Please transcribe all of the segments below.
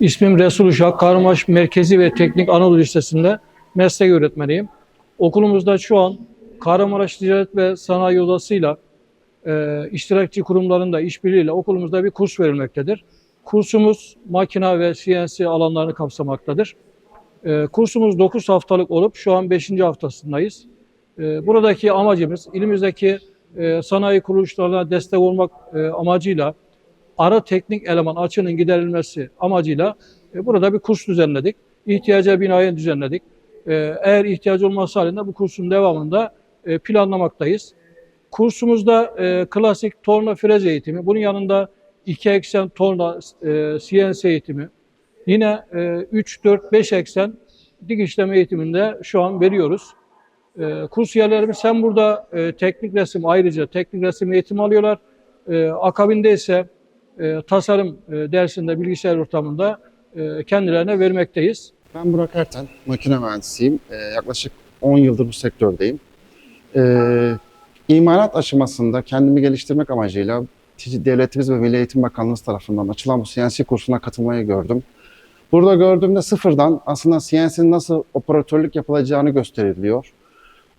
İsmim Resul Uşak. Kahramanmaraş Merkezi ve Teknik Anadolu Lisesi'nde meslek öğretmeniyim. Okulumuzda şu an Kahramanmaraş Ticaret ve Sanayi Odası'yla e, iştirakçı kurumlarında işbirliğiyle okulumuzda bir kurs verilmektedir. Kursumuz makina ve CNC alanlarını kapsamaktadır. E, kursumuz 9 haftalık olup şu an 5. haftasındayız. E, buradaki amacımız ilimizdeki e, sanayi kuruluşlarına destek olmak e, amacıyla ara teknik eleman açığının giderilmesi amacıyla e, burada bir kurs düzenledik. İhtiyaca binaen düzenledik. E, eğer ihtiyaç olması halinde bu kursun devamında e, planlamaktayız. Kursumuzda klasik torna frez eğitimi, bunun yanında iki eksen torna CNC eğitimi, yine e, 3, 4, 5 eksen dik işleme eğitiminde şu an veriyoruz. E, kurs yerlerimiz hem burada teknik resim ayrıca teknik resim eğitimi alıyorlar. Akabinde ise e, tasarım e, dersinde bilgisayar ortamında e, kendilerine vermekteyiz. Ben Burak Erten, makine mühendisiyim. Ee, yaklaşık 10 yıldır bu sektördeyim. Ee, imalat aşamasında kendimi geliştirmek amacıyla Devletimiz ve Milli Eğitim Bakanlığımız tarafından açılan bu CNC kursuna katılmayı gördüm. Burada gördüğümde sıfırdan aslında CNC'nin nasıl operatörlük yapılacağını gösteriliyor.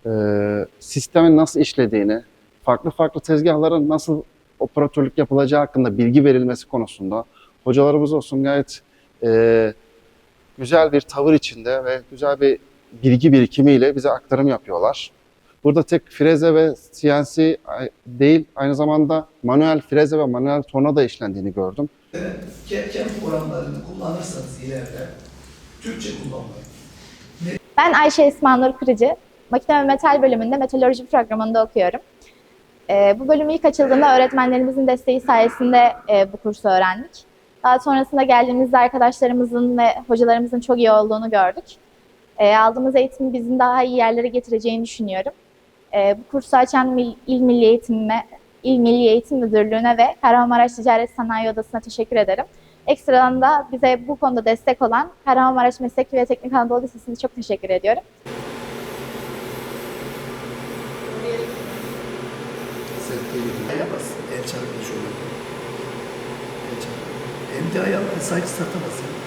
Ee, sistemin nasıl işlediğini, farklı farklı tezgahların nasıl operatörlük yapılacağı hakkında bilgi verilmesi konusunda hocalarımız olsun gayet e, güzel bir tavır içinde ve güzel bir bilgi birikimiyle bize aktarım yapıyorlar. Burada tek freze ve CNC değil, aynı zamanda manuel freze ve manuel torna da işlendiğini gördüm. Kepkem oranlarını kullanırsanız ileride Türkçe kullanmayın. Ben Ayşe İsmail Nur Kırıcı. Makine ve Metal bölümünde metalurji programında okuyorum. Ee, bu bölüm ilk açıldığında öğretmenlerimizin desteği sayesinde e, bu kursu öğrendik. Daha sonrasında geldiğimizde arkadaşlarımızın ve hocalarımızın çok iyi olduğunu gördük. Ee, aldığımız eğitimin bizim daha iyi yerlere getireceğini düşünüyorum. Ee, bu kursu açan Mil- İl Milli Eğitim'e, İl Milli Eğitim Müdürlüğü'ne ve Kahramanmaraş Ticaret Sanayi Odası'na teşekkür ederim. Ekstradan da bize bu konuda destek olan Kahramanmaraş Meslek ve Teknik Anadolu Lisesi'ne çok teşekkür ediyorum. El basın, el çarpı şöyle. El çarpı. MDA yapmayı sadece satamazsın.